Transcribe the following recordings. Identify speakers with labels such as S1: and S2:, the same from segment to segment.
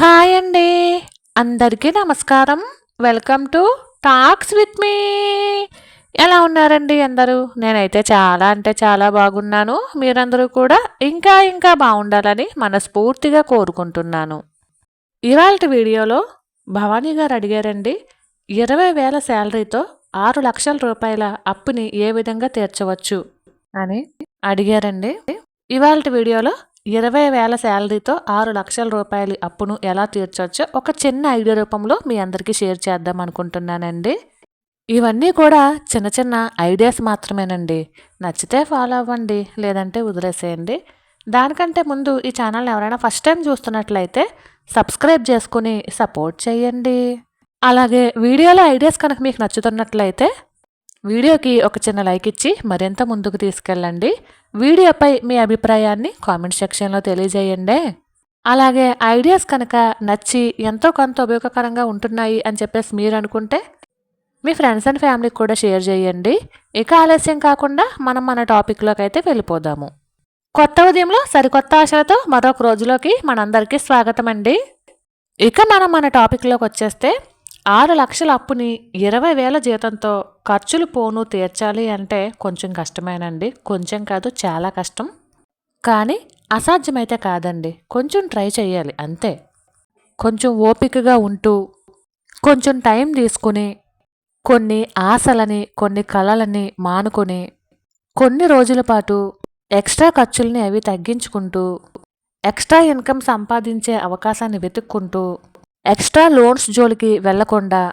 S1: Hi అండి. అందరికీ నమస్కారం. Welcome to talks with me ఎలా ఉన్నారండి అందరూ? నేనైతే చాలా అంటే చాలా బాగున్నాను. మీరందరూ కూడా ఇంకా ఇంకా బాగుండాలని మనస్ఫూర్తిగా కోరుకుంటున్నాను. ఇవాళ వీడియోలో భవానీ గారు అడిగారండి ఇరవై వేల శాలరీతో ఆరు లక్షల రూపాయల అప్పుని ఏ విధంగా తీర్చవచ్చు? అని అడిగారండి. ఇవాళ వీడియోలో ఇరవై వేల శాలరీతో ఆరు లక్షల రూపాయల అప్పును ఎలా తీర్చవచ్చో ఒక చిన్న ఐడియా రూపంలో మీ అందరికీ షేర్ చేద్దాం అనుకుంటున్నానండి. ఇవన్నీ కూడా చిన్న చిన్న ఐడియాస్ మాత్రమేనండి. నచ్చితే ఫాలో అవ్వండి లేదంటే వదిలేసేయండి. దానికంటే ముందు ఈ ఛానల్ని ఎవరైనా ఫస్ట్ టైం చూస్తున్నట్లయితే సబ్స్క్రైబ్ చేసుకుని సపోర్ట్ చేయండి. అలాగే వీడియోలో ఐడియాస్ కనుక మీకు నచ్చుతున్నట్లయితే వీడియోకి ఒక చిన్న లైక్ ఇచ్చి మరింత ముందుకు తీసుకెళ్ళండి. వీడియోపై మీ అభిప్రాయాన్ని కామెంట్ సెక్షన్లో తెలియజేయండి. అలాగే ఐడియాస్ కనుక నచ్చి ఎంతో కొంత ఉపయోగకరంగా ఉంటున్నాయి అని చెప్పేసి మీరు అనుకుంటే మీ ఫ్రెండ్స్ అండ్ ఫ్యామిలీకి కూడా షేర్ చేయండి. ఇక ఆలస్యం కాకుండా మనం మన టాపిక్లోకి అయితే వెళ్ళిపోదాము. కొత్త ఉదయంలో సరికొత్త ఆశలతో మరొక రోజులోకి మనందరికీ స్వాగతం అండి ఇక మనం మన టాపిక్లోకి వచ్చేస్తే ఆరు లక్షల అప్పుని ఇరవై వేల జీతంతో ఖర్చులు పోను తీర్చాలి అంటే కొంచెం కష్టమేనండి. కొంచెం కాదు చాలా కష్టం. కానీ అసాధ్యమైతే కాదండి. కొంచెం ట్రై చేయాలి అంతే. కొంచెం ఓపికగా ఉంటూ కొంచెం టైం తీసుకుని కొన్ని ఆశలని కొన్ని కళలని మానుకొని కొన్ని రోజుల పాటు ఎక్స్ట్రా ఖర్చుల్ని అవి తగ్గించుకుంటూ ఎక్స్ట్రా ఇన్కమ్ సంపాదించే అవకాశాన్ని వెతుక్కుంటూ ఎక్స్ట్రా లోన్స్ జోలికి వెళ్ళకుండా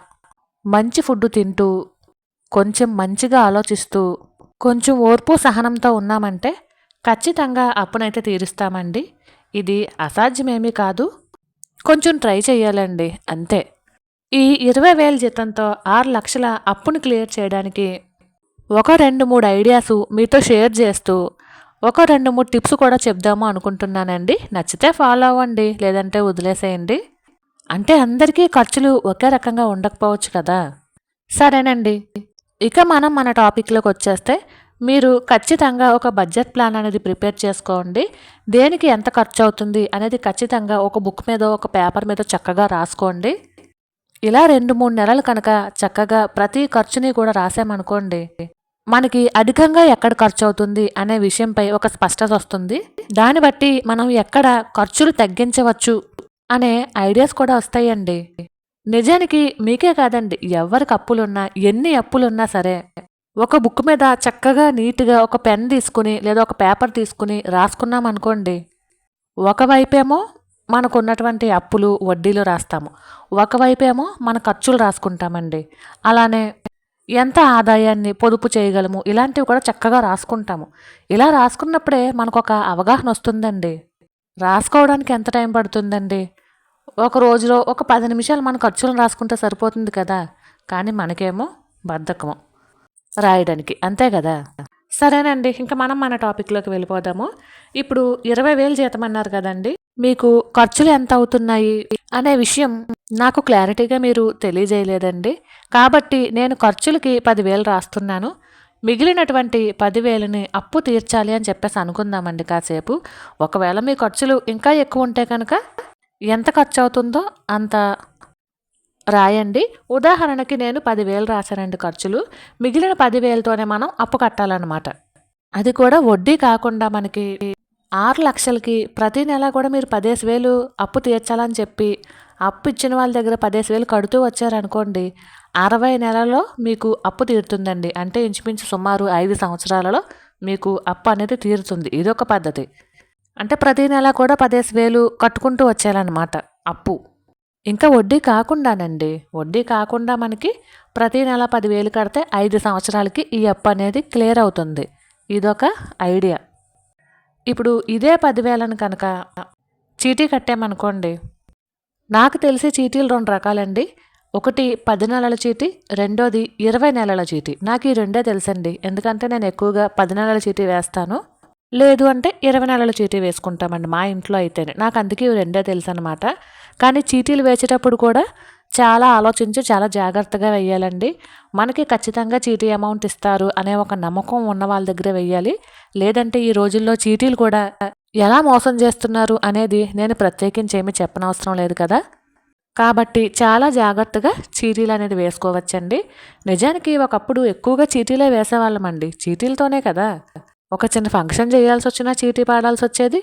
S1: మంచి ఫుడ్ తింటూ కొంచెం మంచిగా ఆలోచిస్తూ కొంచెం ఓర్పు సహనంతో ఉన్నామంటే ఖచ్చితంగా అప్పునైతే తీరుస్తామండి. ఇది అసాధ్యమేమీ కాదు. కొంచెం ట్రై చేయాలండి అంతే. ఈ ఇరవై వేల జీతంతో ఆరు లక్షల అప్పును క్లియర్ చేయడానికి ఒక రెండు మూడు ఐడియాస్ మీతో షేర్ చేస్తూ ఒక రెండు మూడు టిప్స్ కూడా చెప్దాము అనుకుంటున్నానండి. నచ్చితే ఫాలో అవ్వండి లేదంటే వదిలేసేయండి. అంటే అందరికీ ఖర్చులు ఒకే రకంగా ఉండకపోవచ్చు కదా? సరేనండి. ఇక మనం మన టాపిక్లోకి వచ్చేస్తే మీరు ఖచ్చితంగా ఒక బడ్జెట్ ప్లాన్ అనేది ప్రిపేర్ చేసుకోండి. దేనికి ఎంత ఖర్చు అవుతుంది అనేది ఖచ్చితంగా ఒక బుక్ మీద ఒక పేపర్ మీద చక్కగా రాసుకోండి. ఇలా రెండు మూడు నెలలు కనుక చక్కగా ప్రతి ఖర్చుని కూడా రాసామనుకోండి మనకి అధికంగా ఎక్కడ ఖర్చు అవుతుంది అనే విషయంపై ఒక స్పష్టత వస్తుంది. దాన్ని బట్టి మనం ఎక్కడ ఖర్చులు తగ్గించవచ్చు అనే ఐడియాస్ కూడా వస్తాయండి. నిజానికి మీకే కాదండి ఎవరికి అప్పులున్నా ఎన్ని అప్పులున్నా సరే. ఒక బుక్ మీద చక్కగా నీట్గా ఒక పెన్ తీసుకుని లేదా ఒక పేపర్ తీసుకుని రాసుకున్నాం అనుకోండి ఒకవైపేమో మనకు ఉన్నటువంటి అప్పులు వడ్డీలు రాస్తాము. ఒకవైపేమో మన ఖర్చులు రాసుకుంటామండి. అలానే ఎంత ఆదాయాన్ని పొదుపు చేయగలము ఇలాంటివి కూడా చక్కగా రాసుకుంటాము. ఇలా రాసుకున్నప్పుడే మనకు ఒక అవగాహన వస్తుందండి. రాసుకోవడానికి ఎంత టైం పడుతుందండి? ఒక రోజులో ఒక పది నిమిషాలు మన ఖర్చులను రాసుకుంటే సరిపోతుంది కదా? కానీ మనకేమో బద్ధకము. రాయడానికి. అంతే కదా? సరేనండి ఇంకా మనం మన టాపిక్లోకి వెళ్ళిపోదాము. ఇప్పుడు ఇరవై వేలు జీతం అన్నారు కదండి. మీకు ఖర్చులు ఎంత అవుతున్నాయి అనే విషయం నాకు క్లారిటీగా మీరు తెలియజేయలేదండి. కాబట్టి నేను ఖర్చులకి పదివేలు రాస్తున్నాను. మిగిలినటువంటి పదివేలని అప్పు తీర్చాలి అని చెప్పేసి అనుకుందామండి కాసేపు. ఒకవేళ మీ ఖర్చులు ఇంకా ఎక్కువ ఉంటే కనుక ఎంత ఖర్చు అవుతుందో అంత రాయండి. ఉదాహరణకి నేను పదివేలు రాశానండి ఖర్చులు. మిగిలిన పదివేలతోనే మనం అప్పు కట్టాలన్నమాట. అది కూడా వడ్డీ కాకుండా మనకి ఆరు లక్షలకి ప్రతి నెల కూడా మీరు పదేసి వేలు అప్పు తీర్చాలని చెప్పి అప్పు ఇచ్చిన వాళ్ళ దగ్గర పదేసి వేలు కడుతూ వచ్చారనుకోండి అరవై నెలలో మీకు అప్పు తీరుతుందండి. అంటే ఇంచుమించు సుమారు ఐదు సంవత్సరాలలో మీకు అప్పు అనేది తీరుతుంది. ఇదొక పద్ధతి. అంటే ప్రతి నెల కూడా పదేసి వేలు కట్టుకుంటూ వచ్చేయాలన్నమాట అప్పు. ఇంకా వడ్డీ కాకుండానండి వడ్డీ కాకుండా మనకి ప్రతి నెల పదివేలు కడితే ఐదు సంవత్సరాలకి ఈ అప్పు అనేది క్లియర్ అవుతుంది. ఇదొక ఐడియా. ఇప్పుడు ఇదే పదివేలను కనుక చీటీ కట్టామనుకోండి నాకు తెలిసి చీటీలు రెండు రకాలండి. ఒకటి పది నెలల చీటీ రెండోది ఇరవై నెలల చీటీ. నాకు ఈ రెండే తెలుసండి. ఎందుకంటే నేను ఎక్కువగా పది నెలల చీటీ వేస్తాను. లేదు అంటే ఇరవై నెలల చీటీ వేసుకుంటామండి మా ఇంట్లో అయితేనే. నాకు అందుకే ఇవి రెండే తెలుసు అనమాట కానీ చీటీలు వేసేటప్పుడు కూడా చాలా ఆలోచించి చాలా జాగ్రత్తగా వెయ్యాలండి మనకి ఖచ్చితంగా చీటీ అమౌంట్ ఇస్తారు అనే ఒక నమ్మకం ఉన్న వాళ్ళ దగ్గర వెయ్యాలి లేదంటే ఈ రోజుల్లో చీటీలు కూడా ఎలా మోసం చేస్తున్నారు అనేది నేను ప్రత్యేకించి ఏమీ చెప్పనవసరం లేదు కదా? కాబట్టి చాలా జాగ్రత్తగా చీటీలు అనేది వేసుకోవచ్చండి. నిజానికి ఒకప్పుడు ఎక్కువగా చీటీలే వేసేవాళ్ళమండి చీటీలతోనే కదా. ఒక చిన్న ఫంక్షన్ చేయాల్సి వచ్చినా చీటీ పాడాల్సి వచ్చేది.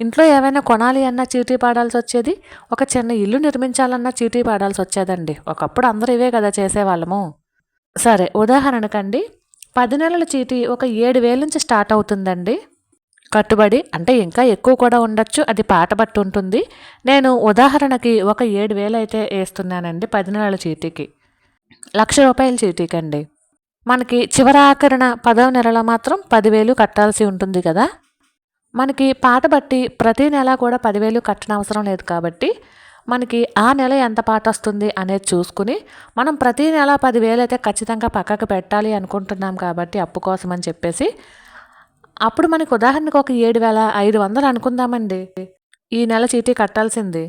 S1: ఇంట్లో ఏమైనా కొనాలి అన్నా చీటీ పాడాల్సి వచ్చేది. ఒక చిన్న ఇల్లు నిర్మించాలన్నా చీటీ పాడాల్సి వచ్చేదండి. ఒకప్పుడు అందరూ ఇవే కదా చేసేవాళ్ళము. సరే ఉదాహరణకండి. పది నెలల చీటీ ఒక ఏడు వేల నుంచి స్టార్ట్ అవుతుందండి. కట్టుబడి అంటే ఇంకా ఎక్కువ కూడా ఉండొచ్చు. అది పాట బట్టి ఉంటుంది. నేను ఉదాహరణకి ఒక ఏడు వేలు అయితే వేస్తున్నానండి పది నెలల చీటీకి. లక్ష రూపాయల చీటీకి అండి మనకి చివరి ఆఖరణ పదవ నెలలో మాత్రం పదివేలు కట్టాల్సి ఉంటుంది కదా. మనకి పాట బట్టి ప్రతి నెల కూడా పదివేలు కట్టనవసరం లేదు కాబట్టి మనకి ఆ నెల ఎంత పాట వస్తుంది అనేది చూసుకుని మనం ప్రతి నెల పదివేలు అయితే ఖచ్చితంగా పక్కకు పెట్టాలి అనుకుంటున్నాం కాబట్టి అప్పు కోసం అని చెప్పేసి అప్పుడు మనకు ఉదాహరణకు ఒక ఏడు వేల ఐదు వందలు అనుకుందామండి. ఈ నెల చీటీ కట్టాల్సింది.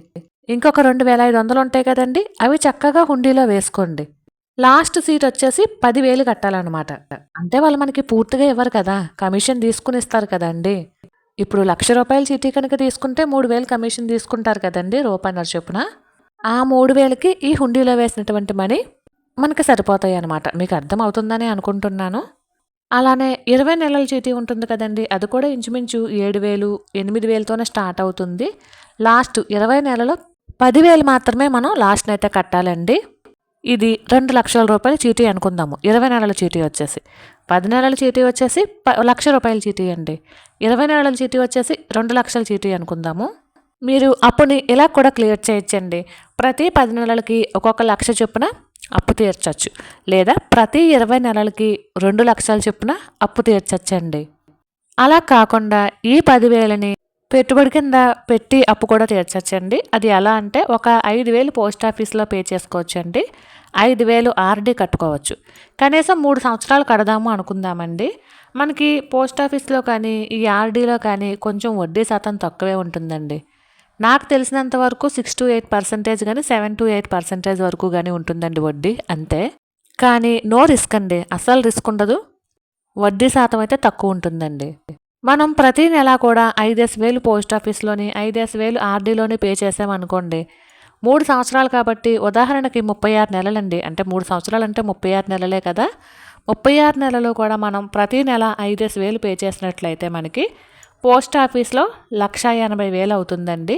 S1: ఇంకొక రెండు వేల ఐదు వందలు ఉంటాయి కదండి అవి చక్కగా హుండీలో వేసుకోండి. లాస్ట్ సీట్ వచ్చేసి పదివేలు కట్టాలన్నమాట. అంటే వాళ్ళు మనకి పూర్తిగా ఇవ్వరు కదా కమిషన్ తీసుకుని ఇస్తారు కదండి. ఇప్పుడు లక్ష రూపాయల చీటీ కనుక తీసుకుంటే మూడు వేలు కమిషన్ తీసుకుంటారు కదండి రూపాయన్నర చొప్పున. ఆ మూడు వేలకి ఈ హుండీలో వేసినటువంటి మనీ మనకి సరిపోతాయి అన్నమాట. మీకు అర్థం అవుతుందని అనుకుంటున్నాను. అలానే ఇరవై నెలల చీటీ ఉంటుంది కదండి. అది కూడా ఇంచుమించు ఏడు వేలు ఎనిమిది వేలతోనే స్టార్ట్ అవుతుంది. లాస్ట్ ఇరవై నెలలో పదివేలు మాత్రమే మనం లాస్ట్ని అయితే కట్టాలండి. ఇది రెండు లక్షల రూపాయల చీటీ అనుకుందాము. ఇరవై నెలల చీటీ వచ్చేసి. పది నెలల చీటీ వచ్చేసి ప లక్ష రూపాయల చీటీ అండి. ఇరవై నెలల చీటీ వచ్చేసి రెండు లక్షల చీటీ అనుకుందాము. మీరు అప్పుని ఇలా కూడా క్లియర్ చేయొచ్చండి. ప్రతి పది నెలలకి ఒక్కొక్క లక్ష చొప్పున అప్పు తీర్చచ్చు. లేదా ప్రతి ఇరవై నెలలకి రెండు లక్షల చొప్పున అప్పు తీర్చచ్చండి. అలా కాకుండా ఈ పదివేలని పెట్టుబడి కింద పెట్టి అప్పు కూడా తీర్చచ్చండి. అది ఎలా అంటే ఒక ఐదు వేలు పోస్ట్ ఆఫీస్లో పే చేసుకోవచ్చండి. ఐదు వేలు ఆర్డీ కట్టుకోవచ్చు. కనీసం మూడు సంవత్సరాలు కడదాము అనుకుందామండి. మనకి పోస్ట్ ఆఫీస్లో కానీ ఈ ఆర్డీలో కానీ కొంచెం వడ్డీ శాతం తక్కువే ఉంటుందండి. నాకు తెలిసినంత వరకు సిక్స్ టు ఎయిట్ పర్సెంటేజ్ కానీ సెవెన్ టు ఎయిట్ పర్సెంటేజ్ వరకు కానీ ఉంటుందండి వడ్డీ అంతే. కానీ నో రిస్క్ అండి. అస్సలు రిస్క్ ఉండదు. వడ్డీ శాతం అయితే తక్కువ ఉంటుందండి. మనం ప్రతి నెల కూడా ఐదేసి వేలు పోస్ట్ ఆఫీస్లోని ఐదేసి వేలు ఆర్డీలోని పే చేసామనుకోండి మూడు సంవత్సరాలు కాబట్టి ఉదాహరణకి ముప్పై ఆరు నెలలండి. అంటే మూడు సంవత్సరాలు అంటే ముప్పై ఆరు నెలలే కదా. ముప్పై ఆరు నెలలు కూడా మనం ప్రతి నెల ఐదేసి వేలు పే చేసినట్లయితే మనకి పోస్ట్ ఆఫీస్లో లక్ష ఎనభై వేలు అవుతుందండి.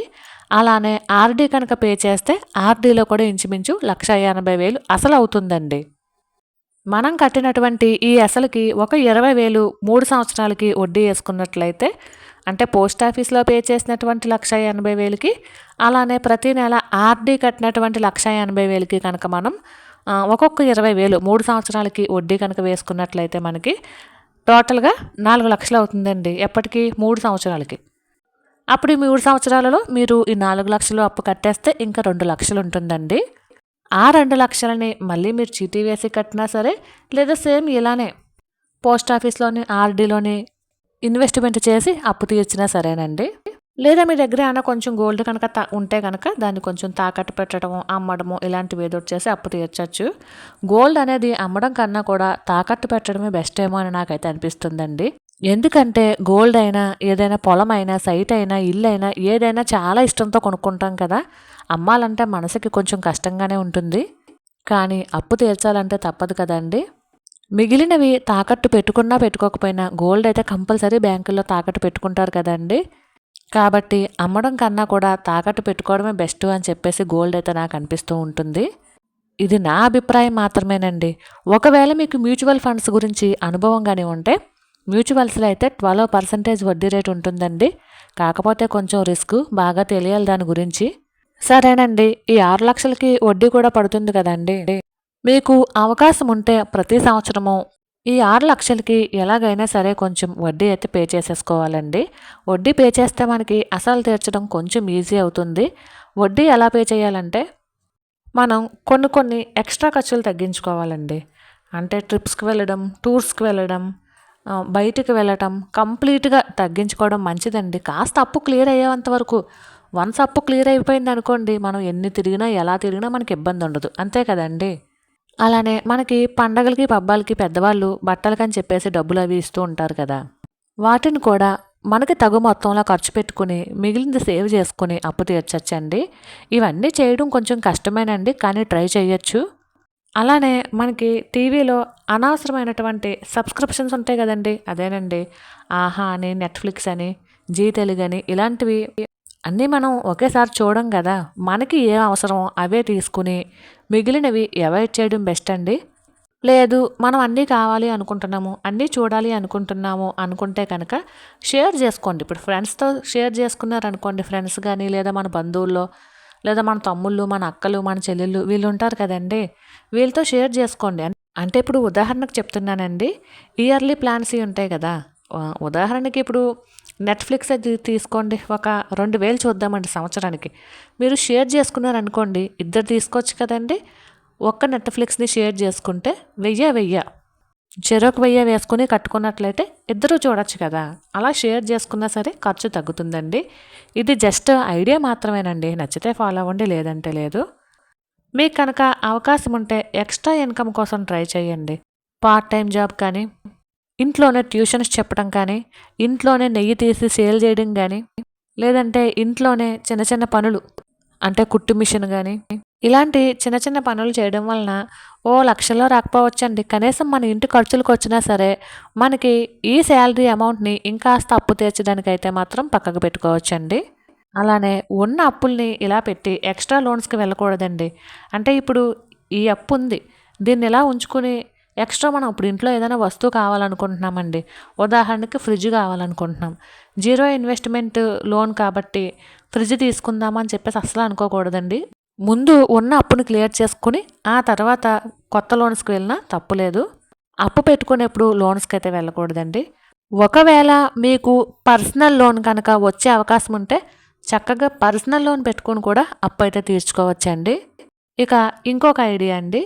S1: అలానే ఆర్డీ కనుక పే చేస్తే ఆర్డీలో కూడా ఇంచుమించు లక్ష ఎనభై వేలు అసలు అవుతుందండి. మనం కట్టినటువంటి ఈ అసలుకి ఒక ఇరవై వేలు మూడు సంవత్సరాలకి వడ్డీ వేసుకున్నట్లయితే అంటే పోస్ట్ ఆఫీస్లో పే చేసినటువంటి లక్ష ఎనభై వేలకి అలానే ప్రతి నెల ఆర్డీ కట్టినటువంటి లక్ష ఎనభై వేలకి కనుక మనం ఒక్కొక్క ఇరవై వేలు మూడు సంవత్సరాలకి వడ్డీ కనుక వేసుకున్నట్లయితే మనకి టోటల్గా నాలుగు లక్షలు అవుతుందండి ఎప్పటికీ? మూడు సంవత్సరాలకి. అప్పుడు ఈ మూడు సంవత్సరాలలో మీరు ఈ నాలుగు లక్షలు అప్పు కట్టేస్తే ఇంకా రెండు లక్షలు ఉంటుందండి. ఆ రెండు లక్షలని మళ్ళీ మీరు చీటీ వేసి కట్టినా సరే లేదా సేమ్ ఇలానే పోస్ట్ ఆఫీస్లోని ఆర్డీలోని ఇన్వెస్ట్మెంట్ చేసి అప్పు తీర్చినా సరేనండి. లేదా మీ దగ్గర ఏమైనా కొంచెం గోల్డ్ కనుక తా ఉంటే కనుక దాన్ని కొంచెం తాకట్టు పెట్టడము అమ్మడము ఇలాంటివి ఏదో చేసి అప్పు తీర్చచ్చు. గోల్డ్ అనేది అమ్మడం కన్నా కూడా తాకట్టు పెట్టడమే బెస్ట్ ఏమో అని నాకైతే అనిపిస్తుందండి. ఎందుకంటే గోల్డ్ అయినా ఏదైనా పొలం అయినా సైట్ అయినా ఇల్లు అయినా ఏదైనా చాలా ఇష్టంతో కొనుక్కుంటాం కదా అమ్మాలంటే మనసుకి కొంచెం కష్టంగానే ఉంటుంది. కానీ అప్పు తీర్చాలంటే తప్పదు కదండి. మిగిలినవి తాకట్టు పెట్టుకున్నా పెట్టుకోకపోయినా గోల్డ్ అయితే కంపల్సరీ బ్యాంకుల్లో తాకట్టు పెట్టుకుంటారు కదండి. కాబట్టి అమ్మడం కన్నా కూడా తాకట్టు పెట్టుకోవడమే బెస్ట్ అని చెప్పేసి గోల్డ్ అయితే నాకు అనిపిస్తూ ఉంటుంది. ఇది నా అభిప్రాయం మాత్రమేనండి. ఒకవేళ మీకు మ్యూచువల్ ఫండ్స్ గురించి అనుభవం కానీ ఉంటే మ్యూచువల్స్లో అయితే ట్వెల్వ్ పర్సెంటేజ్ వడ్డీ రేట్ ఉంటుందండి. కాకపోతే కొంచెం రిస్క్ బాగా తెలియాలి దాని గురించి. సరేనండి. ఈ ఆరు లక్షలకి వడ్డీ కూడా పడుతుంది కదండి. మీకు అవకాశం ఉంటే ప్రతి సంవత్సరము ఈ ఆరు లక్షలకి ఎలాగైనా సరే కొంచెం వడ్డీ అయితే పే చేసేసుకోవాలండి. వడ్డీ పే చేస్తే మనకి అసలు తీర్చడం కొంచెం ఈజీ అవుతుంది. వడ్డీ ఎలా పే చేయాలంటే మనం కొన్ని కొన్ని ఎక్స్ట్రా ఖర్చులు తగ్గించుకోవాలండి. అంటే ట్రిప్స్కి వెళ్ళడం టూర్స్కి వెళ్ళడం బయటికి వెళ్ళటం కంప్లీట్గా తగ్గించుకోవడం మంచిదండి. కాస్త అప్పు క్లియర్ అయ్యేంత వరకు వన్స్ అప్పు క్లియర్ అయిపోయింది అనుకోండి మనం ఎన్ని తిరిగినా ఎలా తిరిగినా మనకి ఇబ్బంది ఉండదు అంతే కదండి? అలానే మనకి పండగలకి పబ్బాలకి పెద్దవాళ్ళు బట్టలకని చెప్పేసి డబ్బులు అవి ఇస్తూ ఉంటారు కదా. వాటిని కూడా మనకి తగు మొత్తంలో ఖర్చు పెట్టుకుని మిగిలింది సేవ్ చేసుకుని అప్పు తీర్చచ్చండి. ఇవన్నీ చేయడం కొంచెం కష్టమేనండి కానీ ట్రై చేయొచ్చు. అలానే మనకి టీవీలో అనవసరమైనటువంటి సబ్స్క్రిప్షన్స్ ఉంటాయి కదండి అదేనండి. ఆహా అని నెట్ఫ్లిక్స్ అని జీ తెలుగు అని ఇలాంటివి అన్నీ మనం ఒకేసారి చూడం కదా. మనకి ఏం అవసరం? అవే తీసుకుని మిగిలినవి అవాయిడ్ చేయడం బెస్ట్ అండి. లేదు మనం అన్నీ కావాలి అనుకుంటున్నాము అన్నీ చూడాలి అనుకుంటున్నాము అనుకుంటే కనుక షేర్ చేసుకోండి. ఇప్పుడు ఫ్రెండ్స్తో షేర్ చేసుకున్నారనుకోండి ఫ్రెండ్స్ కానీ లేదా మన బంధువుల్లో లేదా మన తమ్ముళ్ళు మన అక్కలు మన చెల్లెళ్ళు వీళ్ళు ఉంటారు కదండి. వీళ్ళతో షేర్ చేసుకోండి. అంటే ఇప్పుడు ఉదాహరణకు చెప్తున్నానండి. ఇయర్లీ ప్లాన్స్ ఉంటాయి కదా. ఉదాహరణకి ఇప్పుడు నెట్ఫ్లిక్స్ అది తీసుకోండి. ఒక రెండు వేలు చూద్దామండి సంవత్సరానికి. మీరు షేర్ చేసుకున్నారనుకోండి ఇద్దరు తీసుకోవచ్చు కదండి. ఒక్క నెట్ఫ్లిక్స్ని షేర్ చేసుకుంటే వెయ్య వెయ్య. చెరొక వెయ్య వేసుకుని కట్టుకున్నట్లయితే ఇద్దరు చూడొచ్చు కదా. అలా షేర్ చేసుకున్నా సరే ఖర్చు తగ్గుతుందండి. ఇది జస్ట్ ఐడియా మాత్రమేనండి. నచ్చితే ఫాలో అవ్వండి లేదంటే లేదు. మీకు కనుక అవకాశం ఉంటే ఎక్స్ట్రా ఇన్కమ్ కోసం ట్రై చేయండి. పార్ట్ టైం జాబ్ కానీ ఇంట్లోనే ట్యూషన్స్ చెప్పడం కానీ ఇంట్లోనే నెయ్యి తీసి సేల్ చేయడం కానీ లేదంటే ఇంట్లోనే చిన్న చిన్న పనులు అంటే కుట్టు మిషన్ కానీ ఇలాంటి చిన్న చిన్న పనులు చేయడం వలన ఓ లక్షలో రాకపోవచ్చండి. కనీసం మన ఇంటి ఖర్చులకు వచ్చినా సరే మనకి ఈ శాలరీ అమౌంట్ని ఇంకాస్త అప్పు తీర్చడానికైతే మాత్రం పక్కకు పెట్టుకోవచ్చండి. అలానే ఉన్న అప్పుల్ని ఇలా పెట్టి ఎక్స్ట్రా లోన్స్కి వెళ్ళకూడదండి. అంటే ఇప్పుడు ఈ అప్పు ఉంది దీన్ని ఇలా ఉంచుకుని ఎక్స్ట్రా మనం ఇప్పుడు ఇంట్లో ఏదైనా వస్తువు కావాలనుకుంటున్నామండి. ఉదాహరణకి ఫ్రిడ్జ్ కావాలనుకుంటున్నాం. జీరో ఇన్వెస్ట్మెంట్ లోన్ కాబట్టి ఫ్రిడ్జ్ తీసుకుందామని చెప్పేసి అసలు అనుకోకూడదండి. ముందు ఉన్న అప్పుని క్లియర్ చేసుకుని ఆ తర్వాత కొత్త లోన్స్కి వెళ్ళినా తప్పులేదు అప్పు పెట్టుకునేప్పుడు లోన్స్కి అయితే వెళ్ళకూడదండి. ఒకవేళ మీకు పర్సనల్ లోన్ కనుక వచ్చే అవకాశం ఉంటే చక్కగా పర్సనల్ లోన్ పెట్టుకొని కూడా అప్పు అయితే తీర్చుకోవచ్చండి. ఇక ఇంకొక ఐడియా అండి.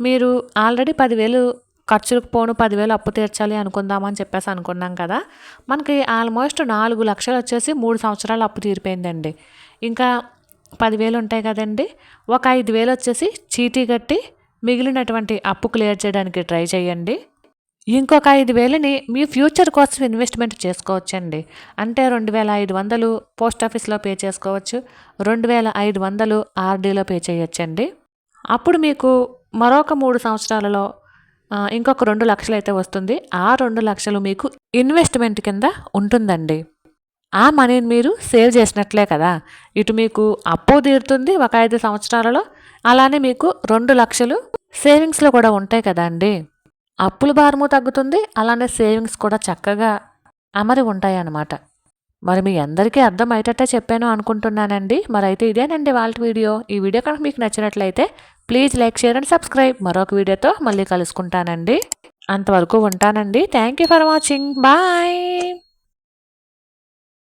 S1: మీరు ఆల్రెడీ పదివేలు ఖర్చులకు పోను పదివేలు అప్పు తీర్చాలి అనుకుందామని చెప్పేసి అనుకున్నాం కదా. మనకి ఆల్మోస్ట్ నాలుగు లక్షలు వచ్చేసి మూడు సంవత్సరాలు అప్పు తీరిపోయిందండి. ఇంకా పదివేలు ఉంటాయి కదండి. ఒక ఐదు వేలు వచ్చేసి చీటీ కట్టి మిగిలినటువంటి అప్పు క్లియర్ చేయడానికి ట్రై చేయండి. ఇంకొక ఐదు వేలని మీ ఫ్యూచర్ కోసం ఇన్వెస్ట్మెంట్ చేసుకోవచ్చండి. అంటే రెండు వేల ఐదు వందలు పోస్ట్ ఆఫీస్లో పే చేసుకోవచ్చు. రెండు వేల ఐదు వందలు ఆర్డీలో పే చేయొచ్చండి. అప్పుడు మీకు మరొక మూడు సంవత్సరాలలో ఇంకొక రెండు లక్షలు అయితే వస్తుంది. ఆ రెండు లక్షలు మీకు ఇన్వెస్ట్మెంట్ కింద ఉంటుందండి. ఆ మనీని మీరు సేవ్ చేసినట్లే కదా. ఇటు మీకు అప్పు తీరుతుంది ఒక ఐదు సంవత్సరాలలో అలానే మీకు రెండు లక్షలు సేవింగ్స్లో కూడా ఉంటాయి కదా అండి అప్పుల భారము తగ్గుతుంది అలానే సేవింగ్స్ కూడా చక్కగా అమరి ఉంటాయి అన్నమాట మరి మీ అందరికీ అర్థమయ్యేటట్టే చెప్పాను అనుకుంటున్నానండి. మరి అయితే ఇదేనండి వాళ్ళ వీడియో. ఈ వీడియో కనుక మీకు నచ్చినట్లయితే please like share and subscribe. మరొక వీడియోతో మళ్ళీ కలుసుకుంటానండి. అంతవరకు ఉంటానండి. Thank you for watching. Bye.